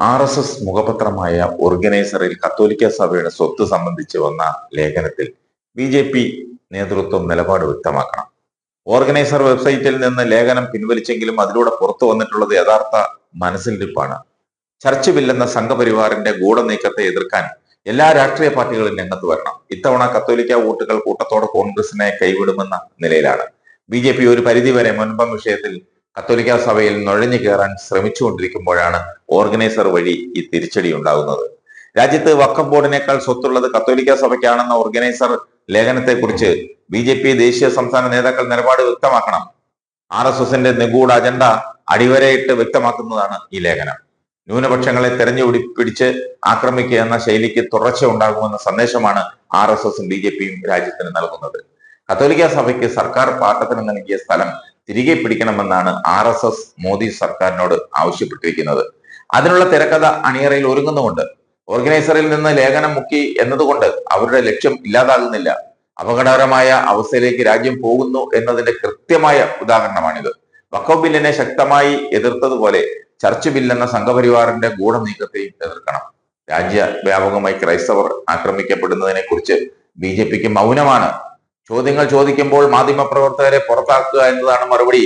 R S S മുഖപത്രമായ ഓർഗനൈസറിൽ കത്തോലിക്ക സഭയുടെ സ്വത്ത് സംബന്ധിച്ച് വന്ന ലേഖനത്തിൽ ബി ജെ പി നേതൃത്വം നിലപാട് വ്യക്തമാക്കണം. ഓർഗനൈസർ വെബ്സൈറ്റിൽ നിന്ന് ലേഖനം പിൻവലിച്ചെങ്കിലും അതിലൂടെ പുറത്തു വന്നിട്ടുള്ളത് യഥാർത്ഥ മനസ്സിലിരിപ്പാണ്. ചർച്ച വില്ലെന്ന സംഘപരിവാറിന്റെ ഗൂഢനീക്കത്തെ എതിർക്കാൻ എല്ലാ രാഷ്ട്രീയ പാർട്ടികളും രംഗത്ത് വരണം. ഇത്തവണ കത്തോലിക്ക വോട്ടുകൾ കൂട്ടത്തോടെ കോൺഗ്രസിനെ കൈവിടുമെന്ന നിലയിലാണ്. ബി ജെ പി ഒരു പരിധിവരെ മുൻപം വിഷയത്തിൽ കത്തോലിക്ക സഭയിൽ നുഴഞ്ഞു കയറാൻ ശ്രമിച്ചുകൊണ്ടിരിക്കുമ്പോഴാണ് ഓർഗനൈസർ വഴി ഈ തിരിച്ചടി ഉണ്ടാകുന്നത്. രാജ്യത്ത് വക്കം ബോർഡിനേക്കാൾ സ്വത്തുള്ളത് കത്തോലിക്ക സഭയ്ക്കാണെന്ന ഓർഗനൈസർ ലേഖനത്തെക്കുറിച്ച് ബി ജെ പി ദേശീയ സംസ്ഥാന നേതാക്കൾ നിലപാട് വ്യക്തമാക്കണം. ആർ എസ് എസിന്റെ നിഗൂഢ അജണ്ട അടിവരയിട്ട് വ്യക്തമാക്കുന്നതാണ് ഈ ലേഖനം. ന്യൂനപക്ഷങ്ങളെ തെരഞ്ഞുപിടി പിടിച്ച് ആക്രമിക്കുക എന്ന ശൈലിക്ക് തുടർച്ച ഉണ്ടാകുമെന്ന സന്ദേശമാണ് ആർ എസ് എസും ബി ജെ പിയും രാജ്യത്തിന് നൽകുന്നത്. കത്തോലിക്ക സഭയ്ക്ക് സർക്കാർ പാട്ടത്തിന് നൽകിയ സ്ഥലം തിരികെ പിടിക്കണമെന്നാണ് ആർ എസ് എസ് മോദി സർക്കാരിനോട് ആവശ്യപ്പെട്ടിരിക്കുന്നത്. അതിനുള്ള തിരക്കഥ അണിയറയിൽ ഒരുങ്ങുന്നുമുണ്ട്. ഓർഗനൈസറിൽ നിന്ന് ലേഖനം മുക്കി എന്നതുകൊണ്ട് അവരുടെ ലക്ഷ്യം ഇല്ലാതാകുന്നില്ല. അപകടകരമായ അവസ്ഥയിലേക്ക് രാജ്യം പോകുന്നു എന്നതിന്റെ കൃത്യമായ ഉദാഹരണമാണിത്. വക്കോ ബില്ലിനെ ശക്തമായി എതിർത്തതുപോലെ ചർച്ച് ബില്ലെന്ന സംഘപരിവാറിന്റെ ഗൂഢനീക്കത്തെയും എതിർക്കണം. രാജ്യവ്യാപകമായി ക്രൈസ്തവർ ആക്രമിക്കപ്പെടുന്നതിനെ കുറിച്ച് ബി ജെ പിക്ക് മൗനമാണ് ചോദ്യങ്ങൾ ചോദിക്കുമ്പോൾ മാധ്യമപ്രവർത്തകരെ പുറത്താക്കുക എന്നതാണ് മറുപടി.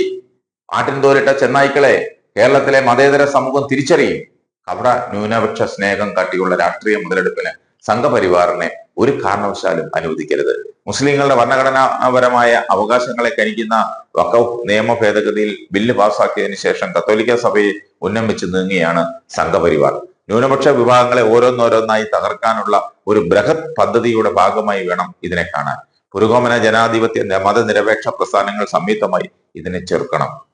ആട്ടിൻ തോലിട്ട ചെന്നായ്ക്കളെ കേരളത്തിലെ മതേതര സമൂഹം തിരിച്ചറിയും. കപട ന്യൂനപക്ഷ സ്നേഹം കാട്ടിയുള്ള രാഷ്ട്രീയ മുതലെടുപ്പിന് സംഘപരിവാറിനെ ഒരു കാരണവശാലും അനുവദിക്കരുത്. മുസ്ലിങ്ങളുടെ ഭരണഘടനാപരമായ അവകാശങ്ങളെ കരിക്കുന്ന വഖഫ് നിയമ ഭേദഗതിയിൽ ബില്ല് പാസാക്കിയതിനു ശേഷം കത്തോലിക്ക സഭയെ ഉന്നം വെച്ച് നീങ്ങിയാണ് സംഘപരിവാർ. ന്യൂനപക്ഷ വിഭാഗങ്ങളെ ഓരോന്നോരോന്നായി തകർക്കാനുള്ള ഒരു ബൃഹത് പദ്ധതിയുടെ ഭാഗമായി വേണം ഇതിനെ കാണാൻ. പുരോഗമന ജനാധിപത്യ മതനിരപേക്ഷ പ്രസ്ഥാനങ്ങൾ സംയുക്തമായി ഇതിനെ ചെറുക്കണം.